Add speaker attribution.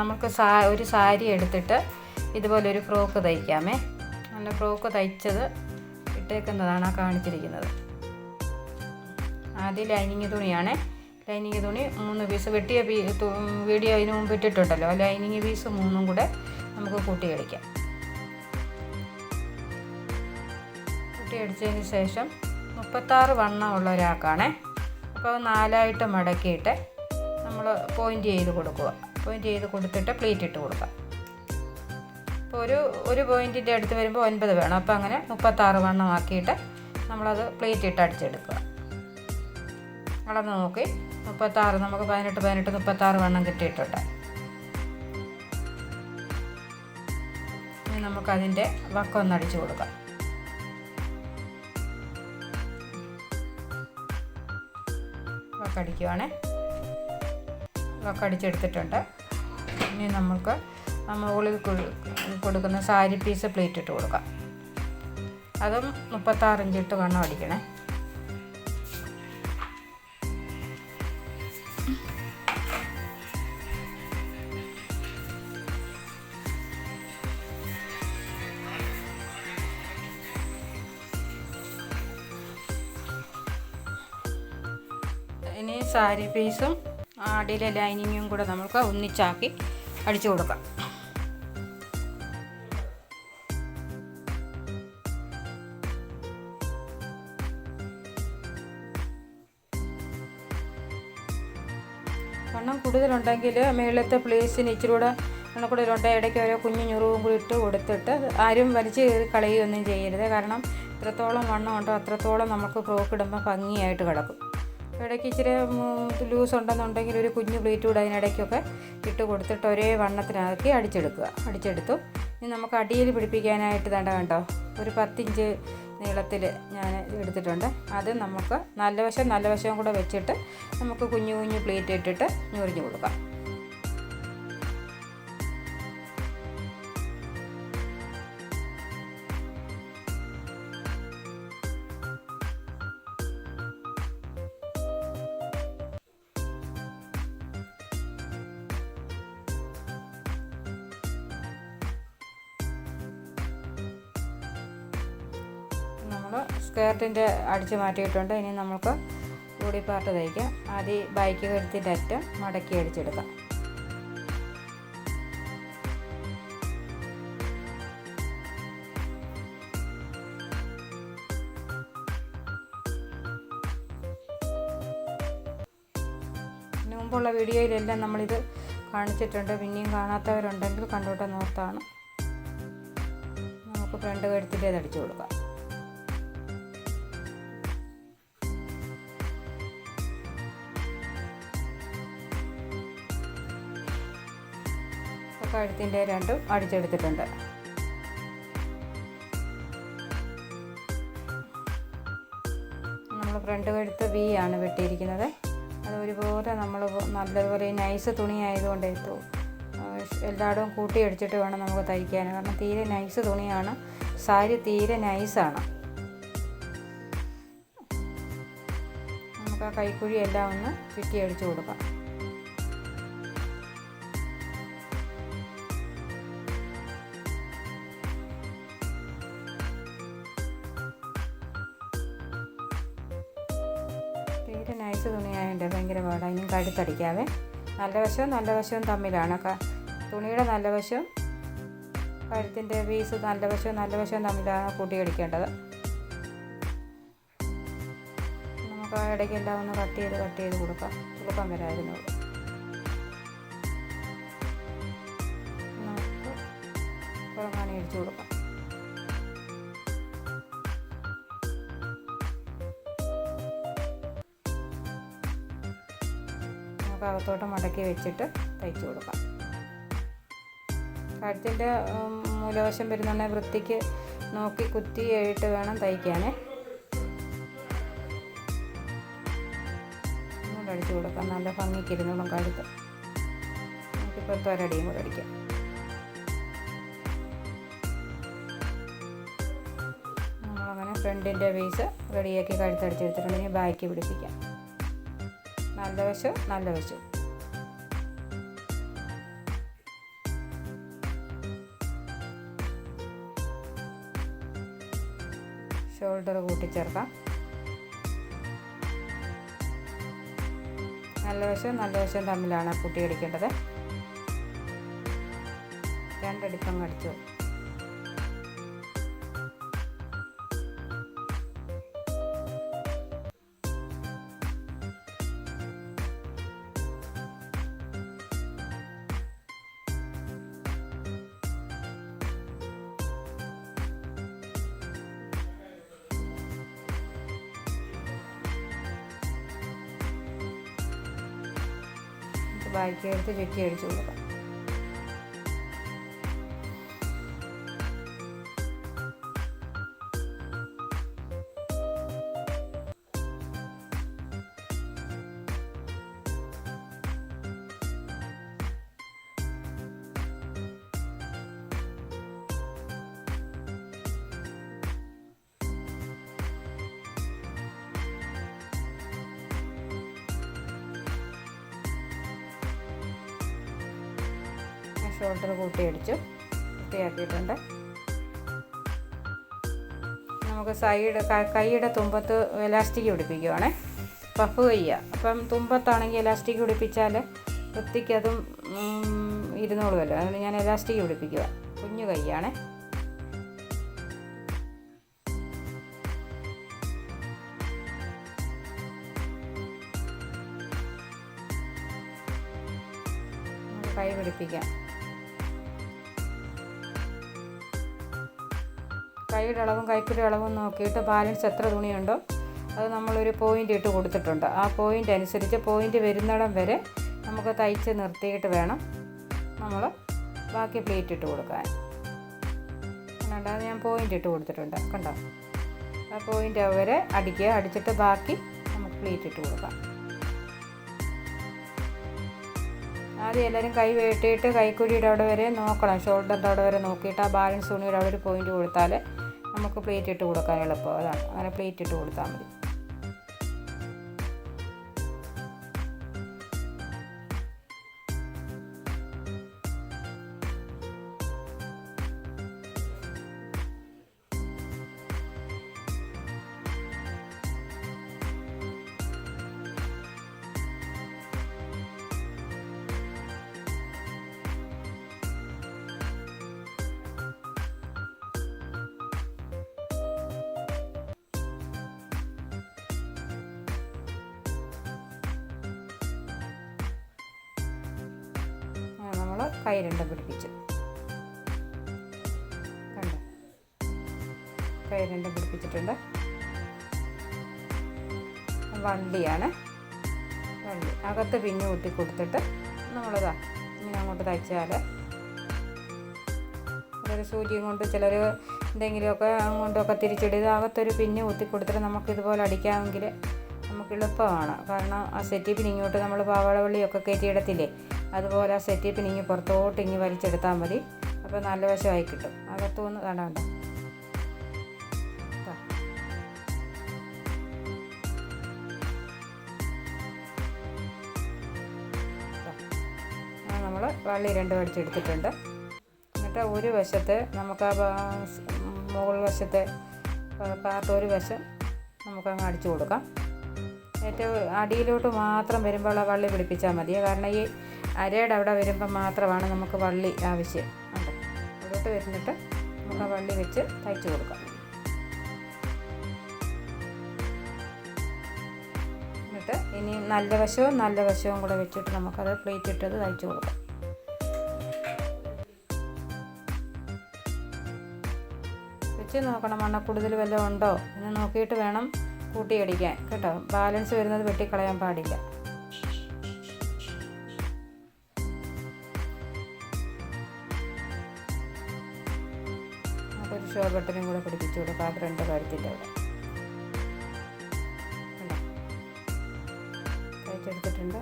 Speaker 1: നമുക്ക് സാ ഒരു സാരി എടുത്തിട്ട് ഇതുപോലെ ഒരു ഫ്രോക്ക് തയ്ക്കാമേ. നല്ല ഫ്രോക്ക് തയ്ച്ചത് ഇട്ടേക്കുന്നതാണ് ആ കാണിച്ചിരിക്കുന്നത്. ആദ്യം ലൈനിങ് തുണിയാണേ. ലൈനിങ് തുണി മൂന്ന് പീസ് വെട്ടിയ പീ വീഡിയോ അതിന് മുമ്പ് ഇട്ടിട്ടുണ്ടല്ലോ. ലൈനിങ് പീസ് മൂന്നും കൂടെ നമുക്ക് കൂട്ടിയടിക്കാം കൂട്ടിയടിച്ചതിന് ശേഷം മുപ്പത്താറ് വണ്ണം ഉള്ള ഒരാൾക്കാണേ. അപ്പോൾ നാലായിട്ട് മടക്കിയിട്ട് നമ്മൾ പോയിന്റ് ചെയ്ത് കൊടുക്കുക. പോയിന്റ് ചെയ്ത് കൊടുത്തിട്ട് പ്ലേറ്റ് ഇട്ട് കൊടുക്കാം. അപ്പോൾ ഒരു ഒരു പോയിന്റിന്റെ അടുത്ത് വരുമ്പോൾ ഒൻപത് വേണം. അപ്പോൾ അങ്ങനെ മുപ്പത്താറ് വണ്ണം ആക്കിയിട്ട് നമ്മളത് പ്ലേറ്റ് ഇട്ട് അടിച്ചെടുക്കുക. അളന്ന് നോക്കി. മുപ്പത്താറ് നമുക്ക് പതിനെട്ട് പതിനെട്ട് മുപ്പത്താറ് വണ്ണം കിട്ടിയിട്ടുണ്ട്. ഇനി നമുക്കതിന്റെ വക്കൊന്ന് അടിച്ചു കൊടുക്കാം. വക്കടിക്കുവാണേ വക്കടിച്ചെടുത്തിട്ടുണ്ട് ഇനി നമുക്ക് ആ മുകളിൽ കൊടുക്കുന്ന സാരി പീസ് പ്ലേറ്റ് ഇട്ട് കൊടുക്കാം. അതും മുപ്പത്താറ് ഇഞ്ച് ഇട്ട് വണ്ണം അടിക്കണേ. ഇനി സാരി പീസും അടിയിലെ ലൈനിങ്ങും കൂടെ നമുക്ക് ഒന്നിച്ചാക്കി അടിച്ചു കൊടുക്കാം. വണ്ണം കൂടുതലുണ്ടെങ്കിൽ മേളത്തെ പ്ലേസിന് ഇച്ചിരി കൂടെ വണ്ണം കൂടുതലുണ്ടെങ്കിൽ ഇടയ്ക്ക് ഓരോ കുഞ്ഞു ഞുറുവും കൂടി ഇട്ട് കൊടുത്തിട്ട് ആരും വലിച്ച് കളയുകയൊന്നും ചെയ്യരുത്. കാരണം എത്രത്തോളം വണ്ണം ഉണ്ടോ അത്രത്തോളം നമുക്ക് ഫ്രോക്ക് ഇടുമ്പോൾ ഭംഗിയായിട്ട് കിടക്കും. ഇടയ്ക്ക് ഇച്ചിരി ലൂസ് ഉണ്ടെന്നുണ്ടെങ്കിൽ ഒരു കുഞ്ഞു പ്ലേറ്റ് കൂടെ അതിനിടയ്ക്കൊക്കെ ഇട്ട് കൊടുത്തിട്ട് ഒരേ വണ്ണത്തിനാക്കി അടിച്ചെടുക്കുക. അടിച്ചെടുത്തു. ഇനി നമുക്ക് അടിയിൽ പിടിപ്പിക്കാനായിട്ട് തേണ്ട കണ്ടോ? ഒരു പത്തിഞ്ച് നീളത്തിൽ ഞാൻ എടുത്തിട്ടുണ്ട്. അത് നമുക്ക് നല്ല വശം നല്ല വശവും കൂടെ വെച്ചിട്ട് നമുക്ക് കുഞ്ഞു കുഞ്ഞു പ്ലേറ്റ് ഇട്ടിട്ട് ഞൊറിഞ്ഞു കൊടുക്കാം. സ്കേർട്ടിന്റെ അടിച്ച് മാറ്റിയിട്ടുണ്ട്. ഇനി നമുക്ക് ബോഡി പാർട്ട് തയ്ക്കാം. ആദ്യം ബൈക്ക് കരുത്തിന്റെ അറ്റം മടക്കി അടിച്ചെടുക്കാം. മുമ്പുള്ള വീഡിയോയിലെല്ലാം നമ്മളിത് കാണിച്ചിട്ടുണ്ട്. പിന്നെയും കാണാത്തവരുണ്ടെങ്കിൽ കണ്ടോട്ടെ നോർത്താണ് നമുക്ക് ഫ്രണ്ട് കഴുത്തിന്റേത് അടിച്ചു കൊടുക്കാം. കഴുത്തിന്റെ രണ്ടും അടിച്ചെടുത്തിട്ടുണ്ട്. നമ്മൾ ഫ്രണ്ട് കഴുത്ത് വി ആണ് വെട്ടിയിരിക്കുന്നത്. അത് ഒരുപോലെ നമ്മൾ നല്ലതുപോലെ നൈസ് തുണി ആയതുകൊണ്ട് എല്ലായിടവും കൂട്ടി അടിച്ചിട്ട് വേണം നമുക്ക് തയ്ക്കാൻ. കാരണം തീരെ നൈസ് തുണിയാണ്. സാരി തീരെ നൈസാണ് നമുക്ക് ആ കൈക്കുഴി എല്ലാം ഒന്ന് ചുറ്റി അടിച്ചു കൊടുക്കാം. തുണിയായതുകൊണ്ട് ഭയങ്കര പാടാണ് ഇനിയും കഴുത്തടിക്കാവേ. നല്ല വശവും നല്ല വശവും തമ്മിലാണ്. തുണിയുടെ നല്ല വശവും കഴുത്തിന്റെ പീസ് നല്ല വശവും നല്ല വശവും തമ്മിലാണ് കൂട്ടിയടിക്കേണ്ടത് നമുക്ക് ഇടയ്ക്കെല്ലാം ഒന്ന് കട്ട് ചെയ്ത് കട്ട് ചെയ്ത് കൊടുക്കാം. കൊടുക്കാൻ വരായിരുന്നു. നമുക്ക് പുറങ്ങാണി അടിച്ചു കൊടുക്കാം. നമുക്ക് അകത്തോട്ട് മടക്കി വെച്ചിട്ട് തയ്ച്ചു കൊടുക്കാം. കഴുത്തിന്റെ മൂലവശം വരുന്ന വൃത്തിക്ക് നോക്കി കുത്തി എഴുട്ട് വേണം ഒന്നുകൂടെ അടിച്ചു കൊടുക്കാം. നല്ല ഭംഗിക്ക് ഇരുന്നോളും കഴുത്ത്. നമുക്കിപ്പോൾ തൊരടിയും കൂടെ അടിക്കാം. ഫ്രണ്ടിന്റെ പീസ് റെഡിയാക്കി കഴുത്തടിച്ചെടുത്തിട്ടുണ്ടെങ്കിൽ ബാക്കി പിടിപ്പിക്കാം. നല്ല വശം നല്ല വശം ഷോൾഡർ കൂട്ടിച്ചേർക്കാം. നല്ല വശവും നല്ല വശവും തമ്മിലാണ് കൂട്ടി അടിക്കേണ്ടത് രണ്ടിടിപ്പങ്ങ് അടിച്ചു. ബാക്കി എടുത്ത് ചുറ്റി അടിച്ചു കൊടുക്കാം. ഷോൾഡർ കൂട്ടി അടിച്ചു. വൃത്തിയാക്കിയിട്ടുണ്ട്. നമുക്ക് സൈഡ് കൈയുടെ തുമ്പത്ത് എലാസ്റ്റിക് പിടിപ്പിക്കുവാണേ. പഫ് കയ്യാണ് അപ്പം തുമ്പത്താണെങ്കിൽ എലാസ്റ്റിക് പിടിപ്പിച്ചാൽ വൃത്തിക്ക് അതും ഇരുന്നോളുമല്ലോ. അതുകൊണ്ട് ഞാൻ എലാസ്റ്റിക് പിടിപ്പിക്കുക കുഞ്ഞു കൈയാണേ. കൈ പിടിപ്പിക്കാം. കൈയുടെ അളവും കൈക്കുടി അളവും നോക്കിയിട്ട് ബാലൻസ് എത്ര തുണിയുണ്ടോ അത് നമ്മളൊരു പോയിന്റ് ഇട്ട് കൊടുത്തിട്ടുണ്ട്. ആ പോയിന്റ് അനുസരിച്ച് പോയിന്റ് വരുന്നിടം വരെ നമുക്ക് തയ്ച്ച് നിർത്തിയിട്ട് വേണം നമ്മൾ ബാക്കി പ്ലേറ്റ് ഇട്ട് കൊടുക്കാൻ. അത് ഞാൻ പോയിന്റ് ഇട്ട് കൊടുത്തിട്ടുണ്ട്. കണ്ടോ? ആ പോയിന്റ് വരെ അടിക്കുക. അടിച്ചിട്ട് ബാക്കി നമുക്ക് പ്ലേറ്റ് ഇട്ട് കൊടുക്കാം. ആദ്യം എല്ലാവരും കൈ വെട്ടിയിട്ട് കൈക്കുഴിയുടെ അവിടെ വരെ നോക്കണം. ഷോൾഡറിന്റെ അവിടെ വരെ നോക്കിയിട്ട് ആ ബാലൻസ് തുണിയുടെ അവിടെ ഒരു പോയിന്റ് കൊടുത്താൽ നമുക്ക് പ്ലേറ്റ് ഇട്ട് കൊടുക്കാൻ എളുപ്പം. അതാണ്. അങ്ങനെ പ്ലേറ്റ് ഇട്ട് കൊടുത്താൽ മതി. കൈ രണ്ടും പിടിപ്പിച്ചു. കണ്ടോ? കൈ പിടിപ്പിച്ചിട്ടുണ്ട്. വണ്ടിയാണ് വണ്ടി അകത്ത് പിഞ്ഞു കൂട്ടി കൊടുത്തിട്ട് നമ്മളിതാ ഇങ്ങനെ അങ്ങോട്ട് തയ്ച്ചാൽ ഒരു സൂചിയും കൊണ്ട് ചിലർ എന്തെങ്കിലുമൊക്കെ അങ്ങോട്ടൊക്കെ തിരിച്ചിടുക അകത്തൊരു പിന്ന് കുത്തി കൊടുത്തിട്ട് നമുക്ക് ഇതുപോലെ അടിക്കാമെങ്കിൽ നമുക്ക് എളുപ്പമാണ്. കാരണം ആ സെറ്റിപ്പിന് ഇങ്ങോട്ട് നമ്മൾ പാവാടവള്ളിയൊക്കെ കയറ്റിയിടത്തില്ലേ അതുപോലെ ആ സെറ്റിപ്പിന് ഇങ്ങനെ പുറത്തോട്ട് ഇങ്ങനെ വലിച്ചെടുത്താൽ മതി. അപ്പോൾ നല്ല വശമായി കിട്ടും. അകത്തുനിന്ന് കാണാണ്ട് നമ്മൾ വള്ളി രണ്ട് വടിച്ചെടുത്തിട്ടുണ്ട് എന്നിട്ട് ഒരു വശത്ത് നമുക്ക് ആ മുകൾ വശത്തെ പാർട്ട് ഒരു വശം നമുക്കങ്ങ് അടിച്ചു കൊടുക്കാം. ഏറ്റവും അടിയിലോട്ട് മാത്രം വരുമ്പോൾ ആ വള്ളി പിടിപ്പിച്ചാൽ മതി. കാരണം ഈ അരയുടെ അവിടെ വരുമ്പോൾ മാത്രമാണ് നമുക്ക് വള്ളി ആവശ്യം. ഉണ്ട് അവിടോട്ട് വരുന്നിട്ട് നമുക്ക് ആ വള്ളി വെച്ച് തയ്ച്ചു കൊടുക്കാം. എന്നിട്ട് ഇനി നല്ല വശവും നല്ല വശവും കൂടെ വെച്ചിട്ട് നമുക്കത് പ്ലേറ്റ് ഇട്ടത് തയ്ച്ചു കൊടുക്കാം. വെച്ച് നോക്കണം മണ്ണ കൂടുതൽ വല്ലതും ഉണ്ടോ എന്ന് നോക്കിയിട്ട് വേണം കൂട്ടിയടിക്കാൻ. കേട്ടോ? ബാലൻസ് വരുന്നത് വെട്ടിക്കളയാൻ പാടില്ല. നമുക്കൊരു ഷോ ബട്ടനും കൂടെ പിടിപ്പിച്ചു കൊടുക്കുക ആ ഫ്രണ്ട് കഴുത്തിന്റെ അവിടെ. കഴിച്ചെടുത്തിട്ടുണ്ട്